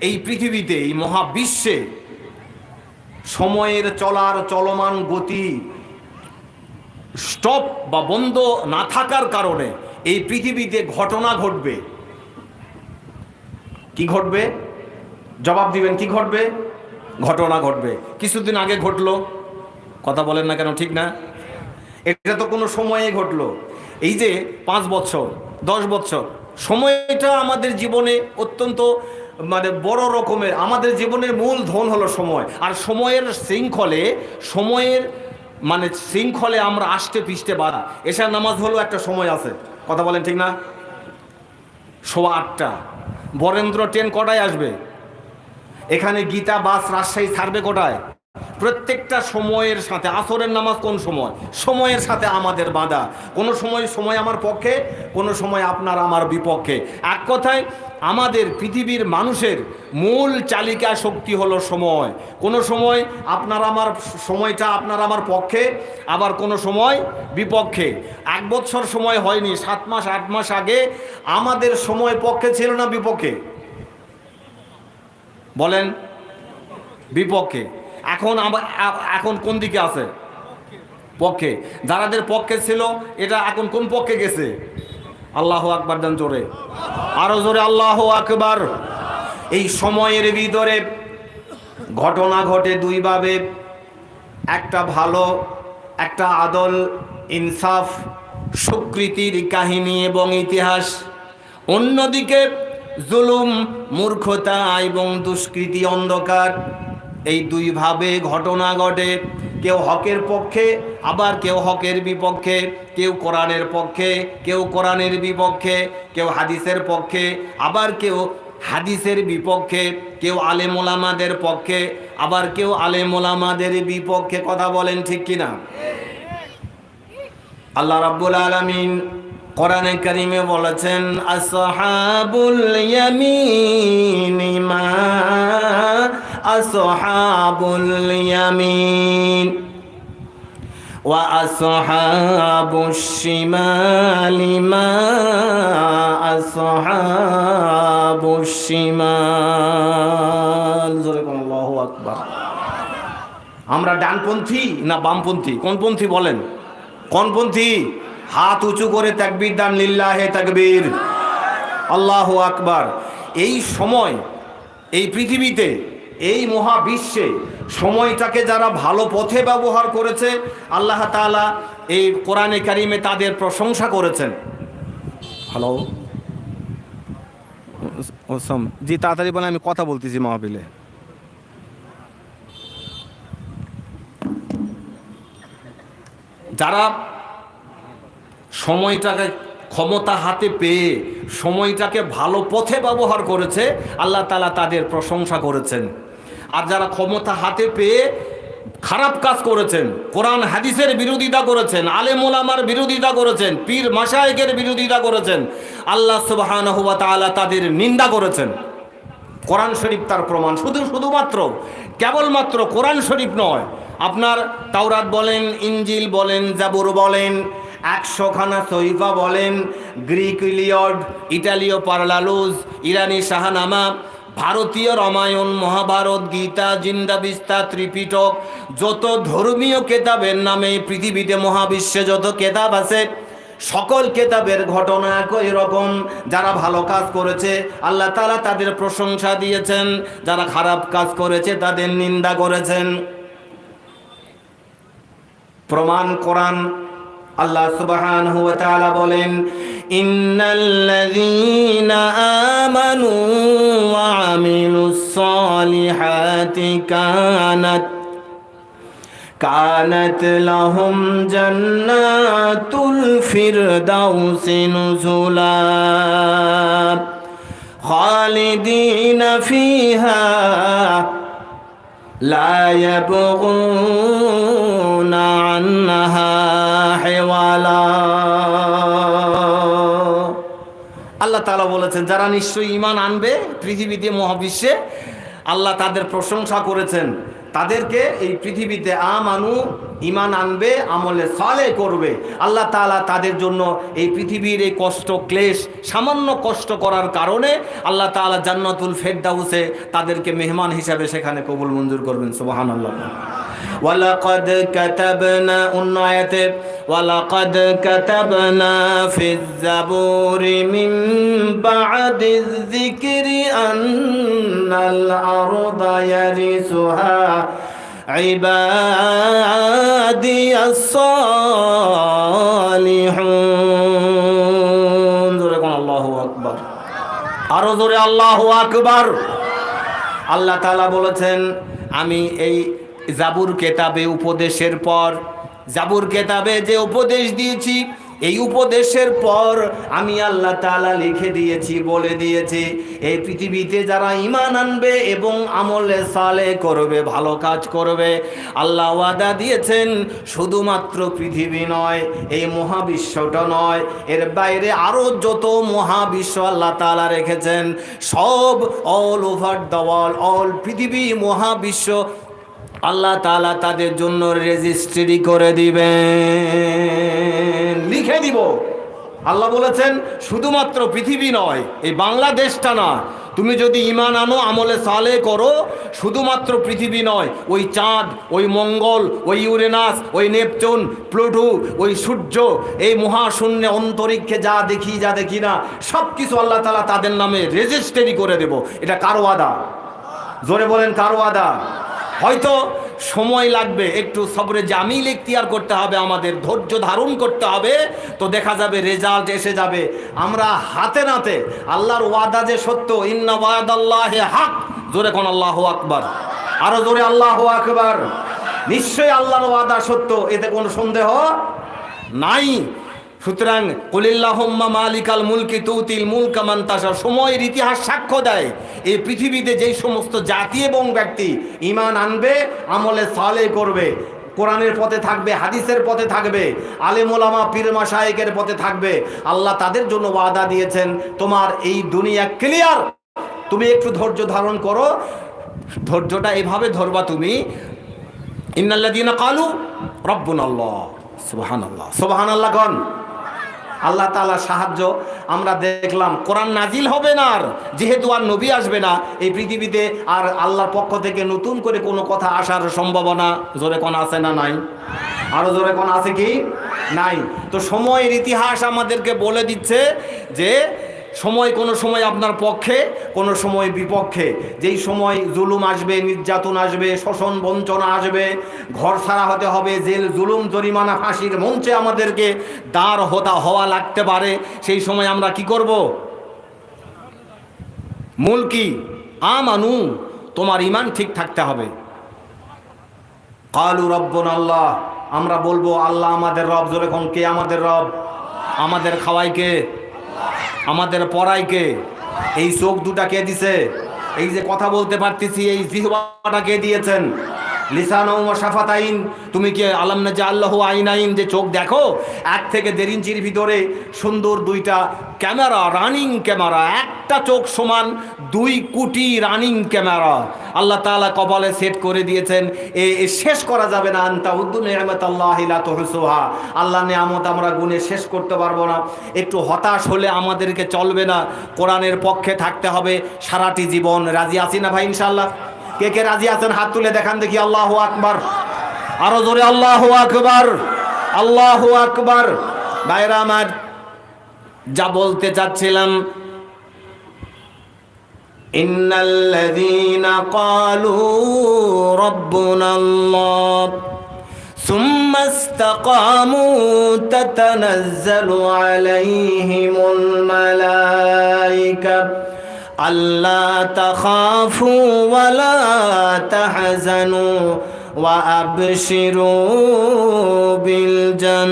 এই পৃথিবীতে, এই মহাবিশ্বে সময়ের চলার চলমান গতি স্টপ বা বন্ধ না থাকার কারণে এই পৃথিবীতে ঘটনা ঘটবে। কি ঘটবে? জবাব দিবেন, কি ঘটবে? ঘটনা ঘটবে। কিছুদিন আগে ঘটলো। কথা বলেন না কেন, ঠিক না? এটা তো কোনো সময়ে ঘটলো। এই যে পাঁচ বছর, দশ বছর, সময়টা আমাদের জীবনে অত্যন্ত মানে বড় রকমের, আমাদের জীবনের মূল ধন হলো সময়। আর সময়ের শৃঙ্খলে, সময়ের মানে শৃঙ্খলে আমরা আষ্টে পিষ্টে বাধা। এশার নামাজ হলো একটা সময় আছে। কথা বলেন ঠিক না? সোয়া আটটা। বরেন্দ্র ট্রেন কটায় আসবে? এখানে গীতা, বাস, রাজশাহী ছাড়বে কোটায়? প্রত্যেকটা সময়ের সাথে, আসরের নামাজ কোন সময়? সময়ের সাথে আমাদের বাঁধা। কোনো সময় সময় আমার পক্ষে, কোনো সময় আপনার আমার বিপক্ষে। এক কথায়, আমাদের পৃথিবীর মানুষের মূল চালিকা শক্তি হলো সময়। কোনো সময় আপনার আমার সময়টা আপনার আমার পক্ষে, আবার কোনো সময় বিপক্ষে। এক বছর সময় হয়নি, সাত মাস, আট মাস আগে আমাদের সময় পক্ষে ছিল না বিপক্ষে? বলেন, বিপক্ষে। এখন এখন কোন দিকে আছে? পক্ষে। যারাদের পক্ষে ছিল, এটা এখন কোন পক্ষে গেছে? আল্লাহ আকবার দেন জোরে। আরও জোরে, আল্লাহ আকবার। এই সময়ের ভিতরে ঘটনা ঘটে দুইভাবে। একটা ভালো, একটা আদল, ইনসাফ স্বীকৃতির কাহিনী এবং ইতিহাস। অন্যদিকে জুলুম, মূর্খতা এবং দুষ্কৃতি অন্ধকার। এই দুইভাবে ঘটনা ঘটে। কেউ হকের পক্ষে, আবার কেউ হকের বিপক্ষে। কেউ কোরআনের পক্ষে, কেউ কোরআনের বিপক্ষে। কেউ হাদিসের পক্ষে, আবার কেউ হাদিসের বিপক্ষে। কেউ আলেমোলামাদের পক্ষে, আবার কেউ আলেমোলামাদের বিপক্ষে। কথা বলেন ঠিক কিনা? আল্লাহ রাব্বুল আলামিন কোরআনে কারিমে বলেছেন, আসহাবুল ইয়ামিন মা আসহাবুল ইয়ামিন وأصحاب الشمال ما أصحاب الشمال জোরে কোন আল্লাহু আকবার আমরা ডানপন্থী না বামপন্থী কোনপন্থী বলেন কোনপন্থী হাত উঁচু করে তাকবীর দান লিল্লাহে তাকবীর আল্লাহ আকবার এই সময় এই পৃথিবীতে এই মহাবিশ্বে সময়টাকে যারা ভালো পথে ব্যবহার করেছে আল্লাহ তাআলা এই কোরআনে কারিমে তাদের প্রশংসা করেছেন। হ্যালো ওসম জি তাড়াতাড়ি বলে আমি কথা বলতেছি মাহবিলে যারা সময়টাকে ক্ষমতা হাতে পেয়ে সময়টাকে ভালো পথে ব্যবহার করেছে আল্লাহ তালা তাদের প্রশংসা করেছেন। আর যারা ক্ষমতা হাতে পেয়ে খারাপ কাজ করেছেন, কোরআন, হাদিসের বিরোধিতা করেছেন আলেমুলামার বিরোধিতা করেছেন, পীর মাসায়েকের বিরোধিতা করেছেন, আল্লাহ সুবাহ তাদের নিন্দা করেছেন। কোরআন শরীফ তার প্রমাণ। শুধু শুধুমাত্র, কেবলমাত্র কোরআন শরীফ নয়, আপনার তাওরাত বলেন ইঞ্জিল বলেন, জাবুর বলেন, একশোখানা সৈফা বলেন, গ্রিক ইলিয়ড, ইটালীয় পার্লালুজ, ইরানি শাহানামা ভারতীয় রামায়ণ, মহাভারত, গীতা জিন্দাবিস্তা ত্রিপিটক, যত ধর্মীয় কেতাবের নামে পৃথিবীতে মহাবিশ্বে যত কেতাব আছে, সকল কেতাবের ঘটনা একই রকম। যারা ভালো কাজ করেছে, আল্লাহ তালা তাদের প্রশংসা দিয়েছেন। যারা খারাপ কাজ করেছে, তাদের নিন্দা করেছেন। প্রমাণ কোরআন আল্লাহ তাআলা বলেন إن الذين آمنوا وعملوا الصالحات كانت كانت لهم جنات الفردوس نزلا خالدين فيها لا يبغون عنها حوالا আল্লাহ তাআলা বলেছেন, যারা নিশ্চয়ই ঈমান আনবে পৃথিবীতে মহাবিশ্বে, আল্লাহ তাদের প্রশংসা করেছেন। তাদেরকে এই পৃথিবীতে আমানু ইমান আনবে, আমলে সালে করবে। আল্লাহ তাআলা তাদের জন্য এই পৃথিবীর এই কষ্ট, ক্লেশ, সামান্য কষ্ট করার কারণে আল্লাহ তাআলা জান্নাতুল ফেরদাউসে তাদেরকে মেহমান হিসাবে সেখানে কবুল মঞ্জুর করবেন। সুবহানাল্লাহ। ولقد كتبنا অন্য আয়াতে ولقد كتبنا في الزبور من بعد الذكر أن الأرض يرثها عبادي الصالحون জোরে কোন আল্লাহু আকবার আরো জোরে আল্লাহু আকবার আল্লাহ তাআলা বলেছেন আমি এই জাবুর কেতাবে উপদেশের পর, জাবুর কেতাবে যে উপদেশ দিয়েছি, এই উপদেশের পর আমি আল্লাহ তাআলা লিখে দিয়েছি, বলে দিয়েছি, এই পৃথিবীতে যারা ইমান আনবে এবং আমলে সালে করবে, ভালো কাজ করবে, আল্লাহ ওয়াদা দিয়েছেন, শুধুমাত্র পৃথিবী নয়, এই মহাবিশ্বটা নয়, এর বাইরে আরও যত মহাবিশ্ব আল্লাহ তাআলা রেখেছেন, সব all over the world all পৃথিবী মহাবিশ্ব আল্লাহ তালা তাদের জন্য রেজিস্ট্রি করে দিবেন। লিখে দিব। আল্লাহ বলেছেন, শুধুমাত্র পৃথিবী নয়, এই বাংলাদেশটা না। তুমি যদি ইমান আনো, আমলে সালে করো, শুধুমাত্র পৃথিবী নয়, ওই চাঁদ, ওই মঙ্গল, ওই ইউরেনাস, ওই নেপচুন, প্লুটো, ওই সূর্য, এই মহাশূন্য অন্তরিক্ষে যা দেখি যা দেখি না সব কিছু আল্লাহ তালা তাদের নামে রেজিস্ট্রি করে দেব। এটা কারও আদা জোরে বলেন, কারও আদা হয়তো সময় লাগবে, একটু সবরে জামিল ইখতিয়ার করতে হবে, আমাদের ধৈর্য ধারণ করতে হবে, তো দেখা যাবে রেজাল্ট এসে যাবে। আমরা হাতে নাতে, আল্লাহর ওয়াদা যে সত্য, ইন্না ওয়াদাল্লাহে হাক, জোরে কোন আল্লাহ আকবার। আরও জোরে আল্লাহ আকবার। নিশ্চয়ই আল্লাহর ওয়াদা সত্য, এতে কোনো সন্দেহ নাই। সুতরাং কলিল্লাহম্মা মালিকাল মুলকি তুতিল মুলকা মান্তাসা সময়ের ইতিহাস সাক্ষ্য দেয়। এই পৃথিবীতে যেই সমস্ত জাতি এবং ব্যক্তি ইমান আনবে, আমলে সালে করবে, কোরআনের পথে থাকবে, হাদিসের পথে থাকবে, আলেমোলামা পীরমা শায়েকের পথে থাকবে, আল্লাহ তাদের জন্য ওয়াদা দিয়েছেন, তোমার এই দুনিয়া ক্লিয়ার তুমি একটু ধৈর্য ধারণ করো। ধৈর্যটা এভাবে ধরবা তুমি। ইন্নাল্লা ইন্নাল্লাদিনা কালু রব্বুন আল্লাহ সুবাহান আল্লাহ সুবাহান আল্লাহ আল্লাহ তালা সাহায্য, আমরা দেখলাম কোরআন নাজিল হবে না আর, যেহেতু আর নবী আসবে না, এই পৃথিবীতে আর আল্লাহর পক্ষ থেকে নতুন করে কোনো কথা আসার সম্ভাবনা জোরে কোন আছে না নাই? আরও জোরে কোন আছে কি? নাই। তো সময়ের ইতিহাস আমাদেরকে বলে দিচ্ছে যে সময় কোনো সময় আপনার পক্ষে, কোনো সময় বিপক্ষে। যেই সময় জুলুম আসবে, নির্যাতন আসবে, শোষণ, বঞ্চনা আসবে, ঘর ছাড়া হতে হবে, জেল, জুলুম, জরিমানা, ফাঁসির মঞ্চে আমাদেরকে দাঁড় হতা হওয়া লাগতে পারে, সেই সময় আমরা কি করব? মূল কি? আমানু, তোমার ইমান ঠিক থাকতে হবে। কালু রব্বন আল্লাহ, আমরা বলব, আল্লাহ আমাদের রব, জোরে কোন কে? আমাদের রব। আমাদের খাওয়াই কে? আমাদের পড়াইকে। এই চোখ দুটা কে দিছে? এই যে কথা বলতে পারতেছি, এই জিহবাটা কে দিয়েছেন? লিসানো সাফাতাইন তুমি কি আলাম না যে আল্লাহ আইনাইন, যে চোখ দেখো, এক থেকে দেড় ইঞ্চির ভিতরে সুন্দর দুইটা ক্যামেরা, রানিং ক্যামেরা, একটা চোখ সমান দুই কোটি রানিং ক্যামেরা। আল্লাহ তাআলা কপালে সেট করে দিয়েছেন, এ শেষ করা যাবে না, আন্তা উদ্দুন নিয়ামত আল্লাহ তোহসোহা আল্লাহ নিয়ামত আমরা গুণে শেষ করতে পারব না। একটু হতাশ হলে আমাদেরকে চলবে না, কোরআনের পক্ষে থাকতে হবে সারাটি জীবন। রাজি আছি না ভাই ইনশাল্লাহ কে কে রাজি আছেন হাত তুলে দেখান দেখি আল্লাহ আকবার আরো জোরে আল্লাহ আকবার আল্লাহ আকবার ভাইরা আমার যা বলতে চাচ্ছিলাম إن الذين قالوا ربنا الله ثم استقاموا تتنزل عليهم আল্লাহ তাখাফু ওয়ালা তাহজানু ওয়া আবশিরু বিল জান্নাহ।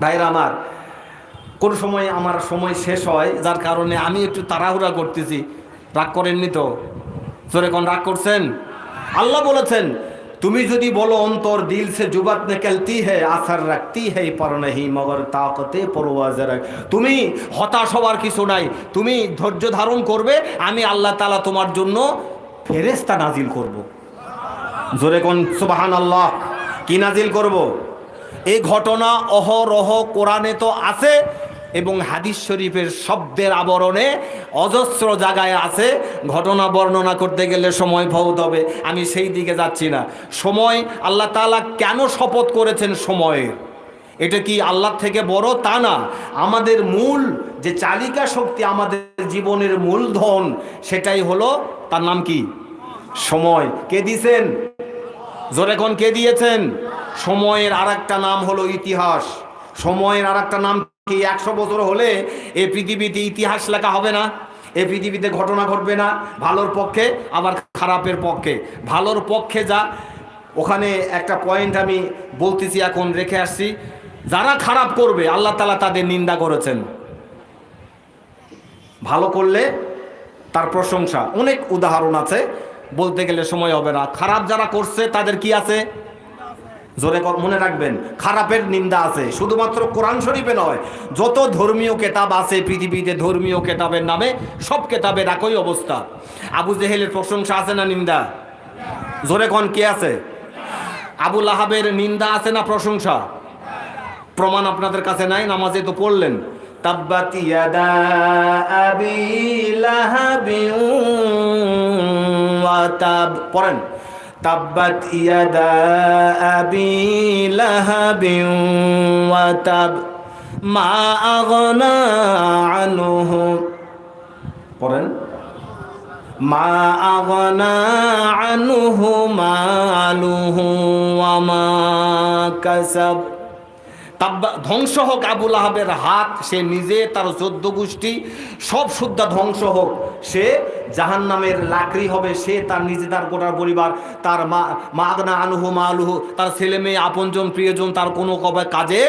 ভাইরা আমার, কোন সময় আমার সময় শেষ হয়, যার কারণে আমি একটু তাড়াহুড়া করতেছি। রাগ করেননি তো? জোরে কোন রাগ করছেন? আল্লাহ বলেছেন তুমি যদি বলো, অন্তর, দিল সে জুবাত নিকলতি হে, আসার রাখতি হে পর নেহি, মগর তাকতে পরওয়াজ রাখ তুমি হতাশ হওয়ার কিছু নাই, তুমি ধৈর্য ধারণ করবে, আমি আল্লাহ তালা তোমার জন্য ফেরেস্তা নাজিল করব। জোরে কোন সুবাহান আল্লাহ কি নাজিল করব। এই ঘটনা অহরহ কোরআনে তো আছে এবং হাদিস শরীফের শব্দের আবরণে অজস্র জায়গায় আছে, ঘটনা বর্ণনা করতে গেলে সময় বহুত হবে। আমি সেই দিকে যাচ্ছি না। সময় আল্লাহ তাআলা কেন শপথ করেছেন সময়ের? এটা কি আল্লাহ থেকে বড়? তা না। আমাদের মূল যে চালিকা শক্তি, আমাদের জীবনের মূলধন সেটাই হলো তার নাম কি? সময়। কে দিছেন জোরে কে দিয়েছেন? সময়ের আর নাম হলো ইতিহাস। সময়ের আর নাম কি একশো বছর হলে এ পৃথিবীতে ইতিহাস লেখা হবে না। এ পৃথিবীতে ঘটনা ঘটবে না। ভালোর পক্ষে, আবার খারাপের পক্ষে। ভালোর পক্ষে যা, ওখানে একটা পয়েন্ট আমি বলতেছি এখন, রেখে আসছি। যারা খারাপ করবে, আল্লাহ তালা তাদের নিন্দা করেছেন। ভালো করলে তার প্রশংসা। অনেক উদাহরণ আছে। বলতে গেলে সময় হবে না। খারাপ যারা করছে, তাদের কি আছে? জোরে মনে রাখবেন, খারাপের নিন্দা আছে, শুধুমাত্র কোরআন শরীফে নয়, যত ধর্মীয় কেতাব আছে পৃথিবীতে ধর্মীয় কেতাবের নামে, সব কেতাবের একই অবস্থা। আবু জেহেলের প্রশংসা আছে না নিন্দা? জোরে কন, কে আছে? আবু লাহাবের নিন্দা আছে না প্রশংসা? প্রমাণ আপনাদের কাছে নাই, নামাজে তো পড়লেন। পড়েন। তাব্বাত ইয়াদা আবি লাহাবিন ওয়া তাব, মা আগনা আনহু। পড়েন, মা আগনা আনহু মালুহু ওয়া মা কাসাব। ধ্বংস হোক আবুল আহাবের হাত, সে নিজে তার চোদ্দ গোষ্ঠী, সব শুদ্ধা ধ্বংস হোক। সে জাহান নামের লাকড়ি হবে, সে তার নিজে তার গোটার পরিবার, তার মা মাগনা আনুহ মা আলুহু তার ছেলে মেয়ে আপনজন, প্রিয়জন, তার কোনো কবে কাজে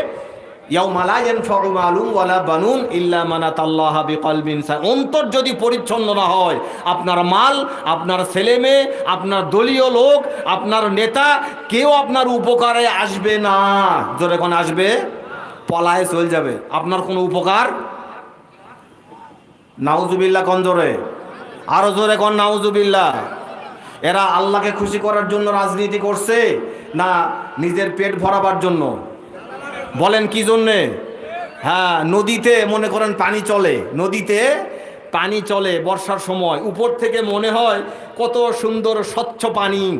অন্তর যদি পরিচ্ছন্ন না হয়, আপনার মাল, আপনার ছেলে মেয়ে, আপনার দলীয় লোক, আপনার নেতা, কেউ আপনার উপকারে আসবে না। কোন আসবে? পলায় চলে যাবে। আপনার কোনো উপকার? নাউজুবিল্লা কোন জোরে? আরও জোরে কোন নাউজুবিল্লা এরা আল্লাহকে খুশি করার জন্য রাজনীতি করছে না নিজের পেট ভরাবার জন্য? বলেন কি জন্যে? হ্যাঁ নদীতে মনে করেন পানি চলে, নদীতে পানি চলে বর্ষার সময়। উপর থেকে মনে হয় কত সুন্দর স্বচ্ছ পানি।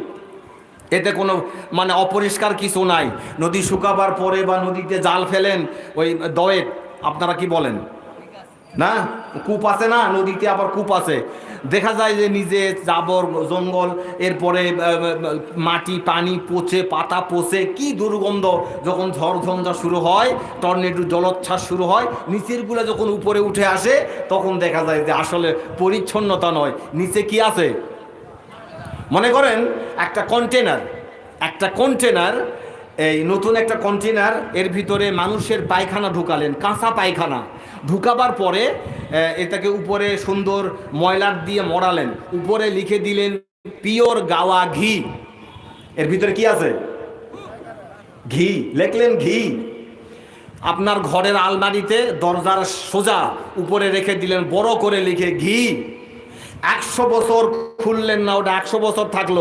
এতে কোনো মানে অপরিষ্কার কিছু নাই। নদী শুকাবার পরে বা নদীতে জাল ফেলেন ওই দয়ে আপনারা কি বলেন? না? কূপ আছে না? নদীতে আবার কূপ আছে। দেখা যায় যে নিজে জাবর, জঙ্গল, এরপরে মাটি, পানি পচে, পাতা পচে, কি দুর্গন্ধ। যখন ঝড়, ঝঞ্ঝা শুরু হয়, টর্নেডো জলোচ্ছ্বাস শুরু হয় নিচেরগুলা যখন উপরে উঠে আসে, তখন দেখা যায় যে আসলে পরিচ্ছন্নতা নয়। নিচে কি আছে? মনে করেন, একটা কন্টেনার একটা কন্টেনার এই নতুন একটা কন্টেনার এর ভিতরে মানুষের পায়খানা ঢুকালেন, কাঁচা পায়খানা। ঢুকাবার পরে এটাকে উপরে সুন্দর ময়লার দিয়ে মরালেন উপরে লিখে দিলেন, পিওর গাওয়া ঘি। এর ভিতরে কি আছে? ঘি। লেখলেন ঘি। আপনার ঘরের আলমারিতে দরজার সোজা উপরে রেখে দিলেন, বড় করে লিখে ঘি। একশো বছর খুললেন না, ওটা একশো বছর থাকল,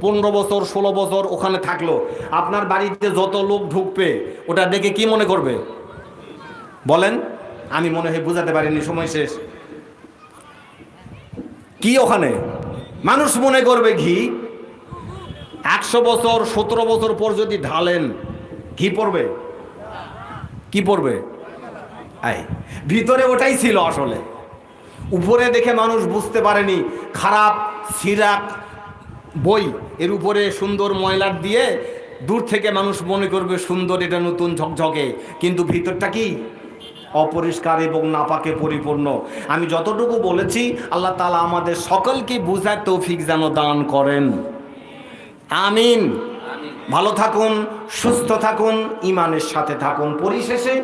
পনেরো বছর, ষোলো বছর ওখানে থাকল। আপনার বাড়িতে যত লোক ঢুকবে, ওটা দেখে কি মনে করবে? বলেন, আমি মনে হয় বুঝাতে পারিনি, সময় শেষ। কি ওখানে? মানুষ মনে করবে ঘি। একশো বছর, সতেরো বছর পর যদি ঢালেন, ঘি পড়বে? কি পড়বে? ভিতরে ওটাই ছিল আসলে। উপরে দেখে মানুষ বুঝতে পারেনি, খারাপ, সিরাক বই। এর উপরে সুন্দর ময়লার দিয়ে দূর থেকে মানুষ মনে করবে সুন্দর, এটা নতুন ঝকঝকে। কিন্তু ভিতরটা কি? অপরিষ্কার এবং নাপাকে পরিপূর্ণ। আমি যতটুকু বলেছি, আল্লাহ তালা আমাদের সকলকে বুঝার তৌফিক যেন দান করেন। আমিন। ভালো থাকুন, সুস্থ থাকুন ইমানের সাথে থাকুন। পরিশেষে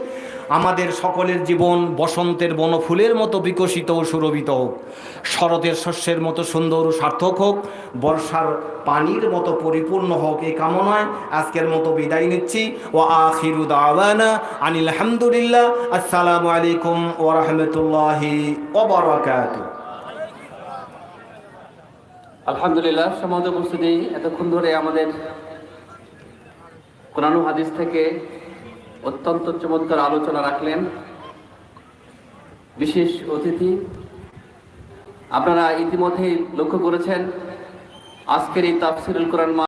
আমাদের সকলের জীবন বসন্তের বনফুলের মতো বিকশিত ও সুরভিত হোক। শরতের শস্যের মতো সুন্দর ও সার্থক হোক। বর্ষার পানির মতো পরিপূর্ণ হোক এই কামনায় আজকের মতো বিদায় নিচ্ছি। ও আখিরু দাওয়ানা আনিল হামদুলিল্লাহ। আসসালামু আলাইকুম ও রাহমাতুল্লাহি আলহামদুলিল্লাহ সমাজ উপস্থিতি এতক্ষণ ধরে আমাদের কোরআন হাদিস থেকে অত্যন্ত চমৎকার আলোচনা রাখলেন বিশেষ অতিথি। আপনারা ইতিমধ্যেই লক্ষ্য করেছেন আজকের এই তাফসিরুল কোরআন